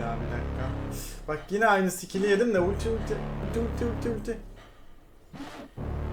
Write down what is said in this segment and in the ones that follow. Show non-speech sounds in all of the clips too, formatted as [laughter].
ya bir dakika. Bak yine aynı skill'i yedim de ulti ulti ulti ulti ulti.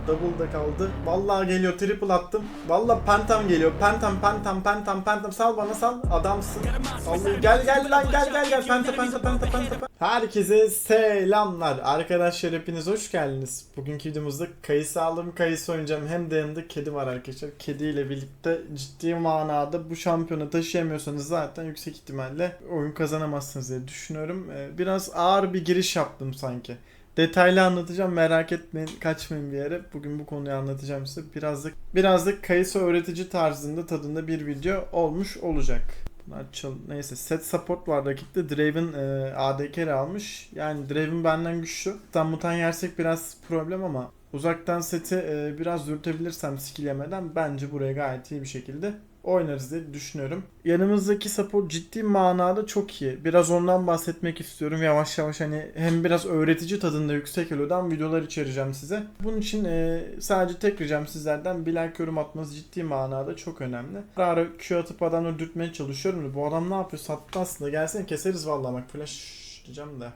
Double da kaldı. Vallahi geliyor triple attım. Vallahi pentam geliyor. Pentam pentam pentam pentam sal bana sal. Adamsın. Vallahi gel gel lan gel gel gel. Penta penta penta penta. Herkese selamlar. Arkadaşlar hepiniz hoş geldiniz. Bugünkü videomuzda kayısı aldım kayısı oynayacağım. Hem de yanımda kedi var arkadaşlar. Kediyle birlikte ciddi manada bu şampiyonu taşıyamıyorsanız zaten yüksek ihtimalle oyun kazanamazsınız diye düşünüyorum. Ee, Biraz ağır bir giriş yaptım sanki. Detaylı anlatacağım merak etmeyin kaçmayın bir yere. Bugün bu konuyu anlatacağım size. Birazcık birazcık kayısı öğretici tarzında tadında bir video olmuş olacak. Bunlar çal neyse set support var rakipte Draven e, AD almış. Yani Draven benden güçlü. Tam mutan yersek biraz problem ama uzaktan seti e, biraz dürtebilirsem skill yemeden bence buraya gayet iyi bir şekilde oynarız diye düşünüyorum. Yanımızdaki support ciddi manada çok iyi. Biraz ondan bahsetmek istiyorum. Yavaş yavaş hani hem biraz öğretici tadında yüksek elo'dan videolar içereceğim size. Bunun için e, sadece tek ricam sizlerden bir like yorum atmanız ciddi manada çok önemli. Ara ara Q atıp adamları dürtmeye çalışıyorum. Bu adam ne yapıyor? Sattı aslında. Gelsene keseriz vallahi bak flash diyeceğim de.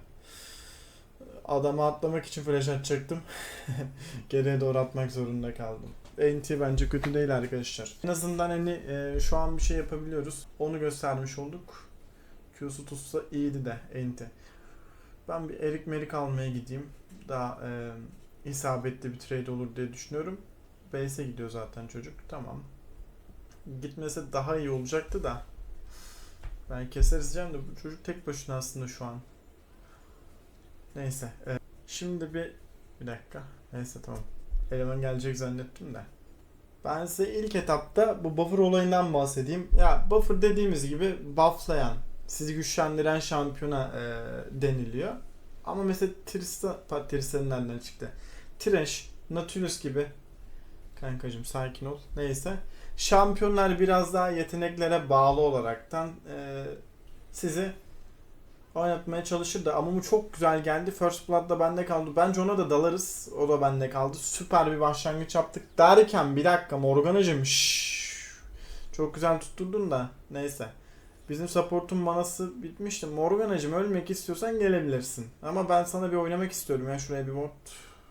Adama atlamak için flash atacaktım. [laughs] Geriye doğru atmak zorunda kaldım. NT bence kötü değil arkadaşlar. En azından hani e, şu an bir şey yapabiliyoruz. Onu göstermiş olduk. Q'su tutsa iyiydi de NT. Ben bir erik merik almaya gideyim. Daha e, isabetli bir trade olur diye düşünüyorum. Base'e gidiyor zaten çocuk. Tamam. Gitmese daha iyi olacaktı da. Ben keseriz diyeceğim de bu çocuk tek başına aslında şu an. Neyse. e, şimdi bir bir dakika. Neyse tamam. Eleman gelecek zannettim de. Ben size ilk etapta bu buffer olayından bahsedeyim. Ya buffer dediğimiz gibi bufflayan, sizi güçlendiren şampiyona e, deniliyor. Ama mesela Trista, Trista'nın nereden çıktı? Trash, Nautilus gibi. Kankacım sakin ol. Neyse. Şampiyonlar biraz daha yeteneklere bağlı olaraktan e, sizi oynatmaya çalışır da ama bu çok güzel geldi. First Blood'da bende kaldı. Bence ona da dalarız. O da bende kaldı. Süper bir başlangıç yaptık derken bir dakika Morgana'cım. Çok güzel tutturdun da neyse. Bizim support'un manası bitmişti. Morgana'cım ölmek istiyorsan gelebilirsin. Ama ben sana bir oynamak istiyorum ya şuraya bir mod.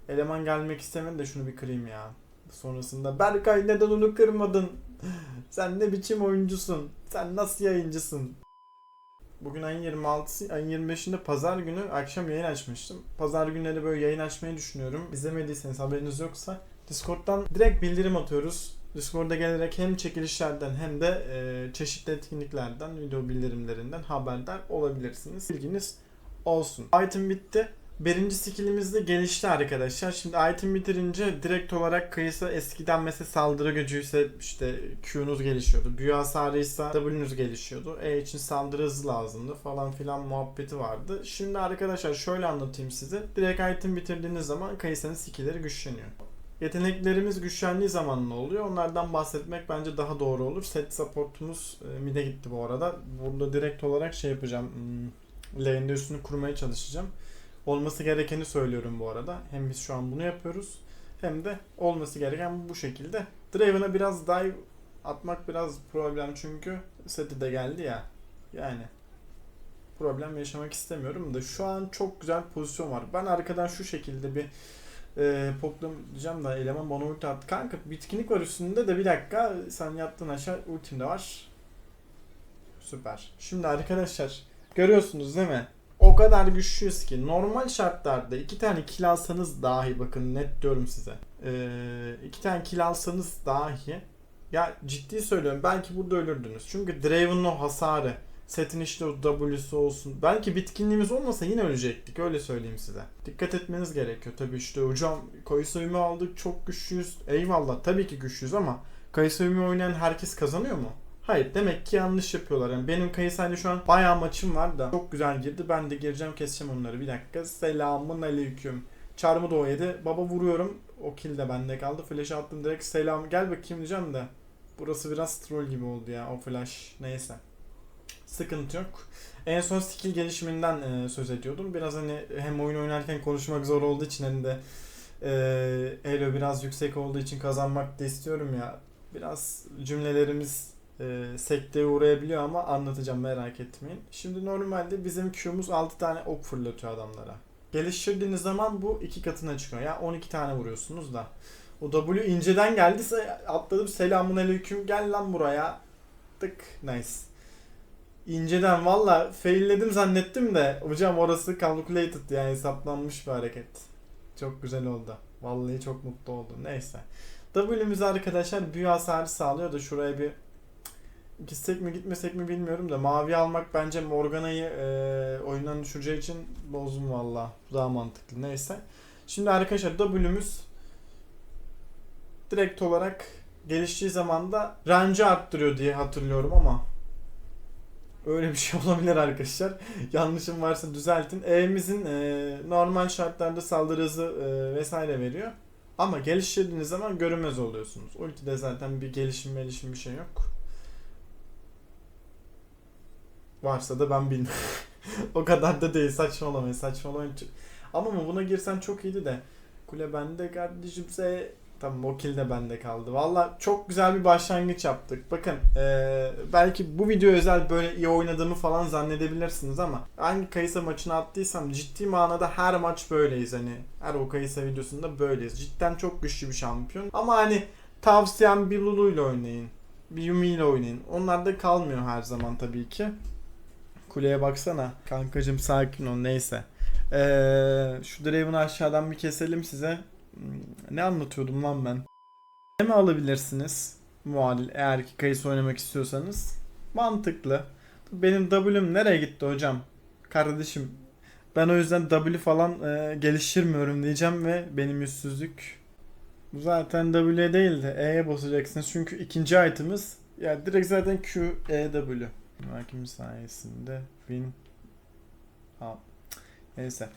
Eleman gelmek istemedi de şunu bir kırayım ya. Sonrasında Berkay neden onu kırmadın? Sen ne biçim oyuncusun? Sen nasıl yayıncısın? Bugün ayın 26'sı, ayın 25'inde pazar günü akşam yayın açmıştım. Pazar günleri böyle yayın açmayı düşünüyorum. İzlemediyseniz haberiniz yoksa Discord'dan direkt bildirim atıyoruz. Discord'a gelerek hem çekilişlerden hem de e, çeşitli etkinliklerden, video bildirimlerinden haberdar olabilirsiniz. Bilginiz olsun. Item bitti. Birinci skillimiz de gelişti arkadaşlar. Şimdi item bitirince direkt olarak kıyısı eskiden mesela saldırı gücüyse işte Q'nuz gelişiyordu. Büyü hasarıysa W'nuz gelişiyordu. E için saldırı hızı lazımdı falan filan muhabbeti vardı. Şimdi arkadaşlar şöyle anlatayım size. Direkt item bitirdiğiniz zaman kayısının skillleri güçleniyor. Yeteneklerimiz güçlendiği zaman ne oluyor? Onlardan bahsetmek bence daha doğru olur. Set supportumuz e, mid'e gitti bu arada. Burada direkt olarak şey yapacağım. Hmm, lane'de üstünü kurmaya çalışacağım. Olması gerekeni söylüyorum bu arada. Hem biz şu an bunu yapıyoruz. Hem de olması gereken bu şekilde. Draven'a biraz dive atmak biraz problem çünkü seti de geldi ya. Yani problem yaşamak istemiyorum da şu an çok güzel pozisyon var. Ben arkadan şu şekilde bir e, poklam diyeceğim da eleman bana ulti attı. Kanka bitkinlik var üstünde de bir dakika sen yattın aşağı ultim de var. Süper. Şimdi arkadaşlar görüyorsunuz değil mi? O kadar güçlüyüz ki normal şartlarda iki tane kill alsanız dahi bakın net diyorum size. Ee, iki tane kill alsanız dahi ya ciddi söylüyorum belki burada ölürdünüz. Çünkü Draven'ın o hasarı setin işte o W'su olsun. Belki bitkinliğimiz olmasa yine ölecektik öyle söyleyeyim size. Dikkat etmeniz gerekiyor. Tabii işte hocam Ümü aldık çok güçlüyüz. Eyvallah tabii ki güçlüyüz ama Ümü oynayan herkes kazanıyor mu? Hayır demek ki yanlış yapıyorlar. Yani benim Kayısay'la şu an bayağı maçım var da çok güzel girdi. Ben de gireceğim keseceğim onları. Bir dakika. Selamun aleyküm. Çarmı da o yedi. Baba vuruyorum. O kill de bende kaldı. Flash attım direkt selam. Gel bakayım diyeceğim de. Burası biraz troll gibi oldu ya o flash. Neyse. Sıkıntı yok. En son skill gelişiminden e, söz ediyordum. Biraz hani hem oyun oynarken konuşmak zor olduğu için hem de e, elo biraz yüksek olduğu için kazanmak da istiyorum ya. Biraz cümlelerimiz e, sekteye uğrayabiliyor ama anlatacağım merak etmeyin. Şimdi normalde bizim Q'muz 6 tane ok fırlatıyor adamlara. Geliştirdiğiniz zaman bu iki katına çıkıyor. Ya 12 tane vuruyorsunuz da. O W inceden geldiyse atladım selamun aleyküm gel lan buraya. Tık nice. İnceden valla failledim zannettim de hocam orası calculated yani hesaplanmış bir hareket. Çok güzel oldu. Vallahi çok mutlu oldum. Neyse. W'miz arkadaşlar büyü hasarı sağlıyor da şuraya bir gitsek mi gitmesek mi bilmiyorum da mavi almak bence Morgana'yı e, oyundan düşüreceği için bozdum valla. Bu daha mantıklı. Neyse. Şimdi arkadaşlar W'müz direkt olarak geliştiği zaman da range'ı arttırıyor diye hatırlıyorum ama öyle bir şey [laughs] olabilir arkadaşlar. Yanlışım varsa düzeltin. E'mizin e, normal şartlarda saldırı hızı e, vesaire veriyor. Ama geliştirdiğiniz zaman görünmez oluyorsunuz. Ulti'de zaten bir gelişim gelişim bir şey yok. Varsa da ben bilmiyorum. [laughs] o kadar da değil saçmalamayın saçmalamayın. Ama mı buna girsen çok iyiydi de. Kule bende kardeşimse Tamam o kill de bende kaldı. Valla çok güzel bir başlangıç yaptık. Bakın eee, belki bu video özel böyle iyi oynadığımı falan zannedebilirsiniz ama hangi Kayısa maçını attıysam ciddi manada her maç böyleyiz hani. Her o Kayısa videosunda böyleyiz. Cidden çok güçlü bir şampiyon. Ama hani tavsiyem bir Lulu ile oynayın. Bir Yumi ile oynayın. Onlar da kalmıyor her zaman tabii ki. Kuleye baksana. Kankacım sakin ol neyse. Eee şu Draven'ı aşağıdan bir keselim size. Hmm, Ne anlatıyordum lan ben? Ne mi alabilirsiniz? Muadil eğer ki kayısı oynamak istiyorsanız. Mantıklı. Benim W'm nereye gitti hocam? Kardeşim ben o yüzden W falan e, geliştirmiyorum diyeceğim ve benim yüzsüzlük zaten W değil de E'ye basacaksınız çünkü ikinci item'ımız ya direkt zaten Q, E, W. Hakim sayesinde win Al. Neyse.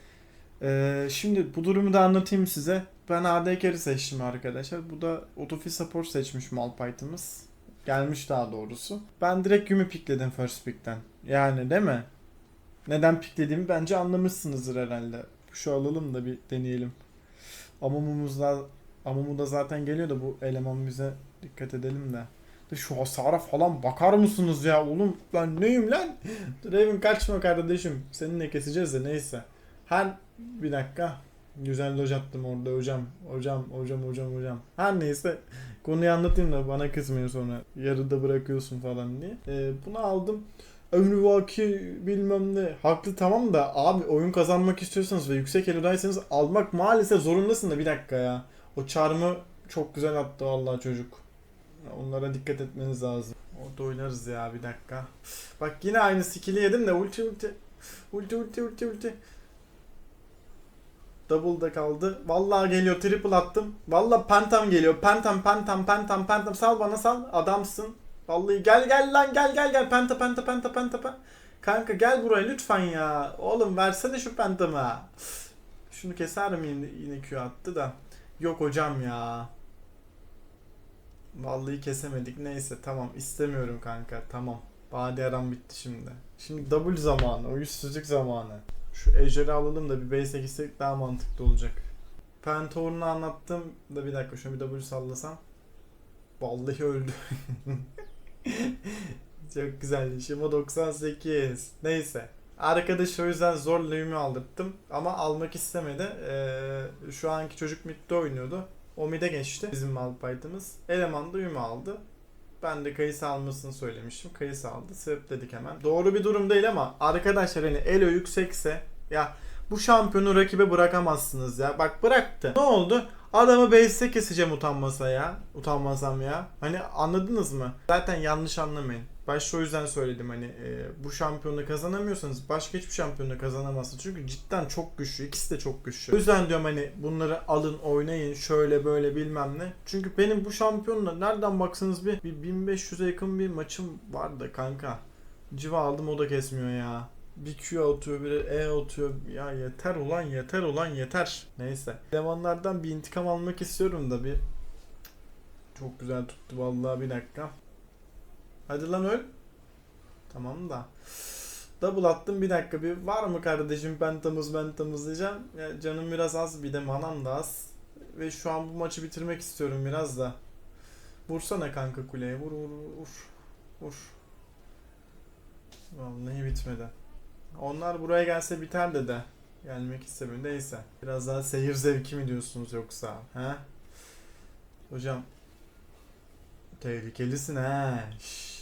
Ee, şimdi bu durumu da anlatayım size. Ben AD carry seçtim arkadaşlar. Bu da Autofill Support seçmiş Malphite'ımız. Gelmiş daha doğrusu. Ben direkt Yumi pikledim first pick'ten. Yani değil mi? Neden piklediğimi bence anlamışsınızdır herhalde. Şu alalım da bir deneyelim. Amumumuz da Amumu da zaten geliyor da bu eleman bize dikkat edelim de. Şu hasara falan bakar mısınız ya oğlum ben neyim lan? Draven kaçma kardeşim. Seninle keseceğiz de neyse. Her bir dakika. Güzel doj attım orada hocam. Hocam, hocam, hocam, hocam. Her neyse. Konuyu anlatayım da bana kızmıyor sonra. Yarıda bırakıyorsun falan diye. Ee, bunu aldım. Ömrü vaki bilmem ne. Haklı tamam da abi oyun kazanmak istiyorsanız ve yüksek elodaysanız almak maalesef zorundasın da bir dakika ya. O çarmı çok güzel attı vallahi çocuk. Onlara dikkat etmeniz lazım. Orada oynarız ya bir dakika. Bak yine aynı skill'i yedim de ulti ulti. Ulti ulti ulti ulti. Double da kaldı. Vallahi geliyor triple attım. Vallahi pentam geliyor. Pentam pentam pentam pentam sal bana sal. Adamsın. Vallahi gel gel lan gel gel gel penta penta penta penta penta. Kanka gel buraya lütfen ya. Oğlum versene şu pentamı. Şunu keser mi yine, yine Q attı da. Yok hocam ya. Vallahi kesemedik. Neyse tamam istemiyorum kanka. Tamam. Badi aram bitti şimdi. Şimdi double zamanı. O yüzsüzlük zamanı. Şu ejderi alalım da bir base gitsek daha mantıklı olacak. Pentorn'u anlattım da bir dakika şunu bir W sallasam. Vallahi öldü. [laughs] Çok güzel. Şima 98. Neyse. Arkadaş o yüzden zorla Yumi aldırttım. Ama almak istemedi. Ee, şu anki çocuk midde oynuyordu. O mid'e geçti. Bizim Malphite'ımız. Eleman da Yumi aldı. Ben de kayısı almasını söylemiştim. Kayısı aldı. Sebepledik hemen. Doğru bir durum değil ama arkadaşlar hani elo yüksekse ya bu şampiyonu rakibe bırakamazsınız ya. Bak bıraktı. Ne oldu? Adamı base'e keseceğim utanmasa ya. Utanmasam ya. Hani anladınız mı? Zaten yanlış anlamayın. Başta o yüzden söyledim hani e, bu şampiyonu kazanamıyorsanız başka hiçbir şampiyonu kazanamazsınız. Çünkü cidden çok güçlü. İkisi de çok güçlü. O yüzden diyorum hani bunları alın oynayın şöyle böyle bilmem ne. Çünkü benim bu şampiyonla nereden baksanız bir, bir 1500'e yakın bir maçım vardı kanka. Civa aldım o da kesmiyor ya. Bir Q atıyor bir E atıyor. Ya yeter ulan yeter ulan yeter. Neyse. Elemanlardan bir intikam almak istiyorum da bir çok güzel tuttu vallahi bir dakika. Hadi lan öl. Tamam da. Double attım bir dakika bir var mı kardeşim pentamız pentamız diyeceğim. Ya canım biraz az bir de manam da az. Ve şu an bu maçı bitirmek istiyorum biraz da. Vursana kanka kuleye vur vur vur. Vur. Vallahi bitmedi. Onlar buraya gelse biter de de. Gelmek istemiyor. Neyse. Biraz daha seyir zevki mi diyorsunuz yoksa? He? Hocam. Tehlikelisin he. Şşş.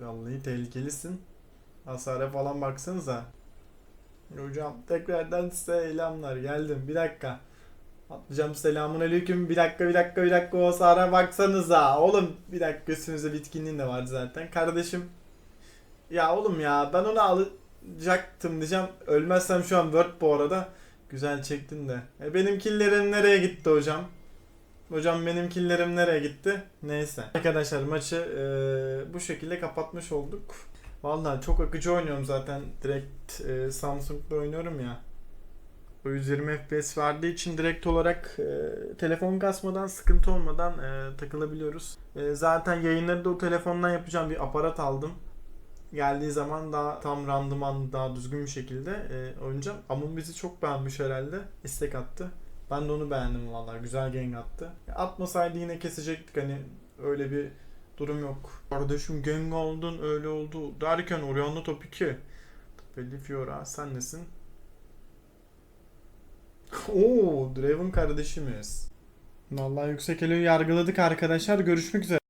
Vallahi tehlikelisin. Hasara falan baksanıza. Hocam tekrardan selamlar. Geldim. Bir dakika. Atlayacağım selamun aleyküm. Bir dakika bir dakika bir dakika o hasara baksanıza. Oğlum bir dakika üstünüzde bitkinliğin de var zaten. Kardeşim. Ya oğlum ya ben onu alacaktım diyeceğim. Ölmezsem şu an Word bu arada. Güzel çektin de. E benim killerim nereye gitti hocam? Hocam benim killerim nereye gitti? Neyse. Arkadaşlar maçı e, bu şekilde kapatmış olduk. Vallahi çok akıcı oynuyorum zaten. Direkt e, Samsung'da oynuyorum ya. O 120 FPS verdiği için direkt olarak e, telefon kasmadan, sıkıntı olmadan e, takılabiliyoruz. E, zaten yayınları da o telefondan yapacağım bir aparat aldım. Geldiği zaman daha tam randıman, daha düzgün bir şekilde e, oynayacağım. Ama bizi çok beğenmiş herhalde. İstek attı. Ben de onu beğendim vallahi. Güzel gank attı. Atmasaydı yine kesecektik hani öyle bir durum yok. Kardeşim gang oldun öyle oldu derken Orianna top 2. Belli Fiora sen nesin? [laughs] Oo Draven kardeşimiz. Vallahi yüksek eli yargıladık arkadaşlar. Görüşmek üzere.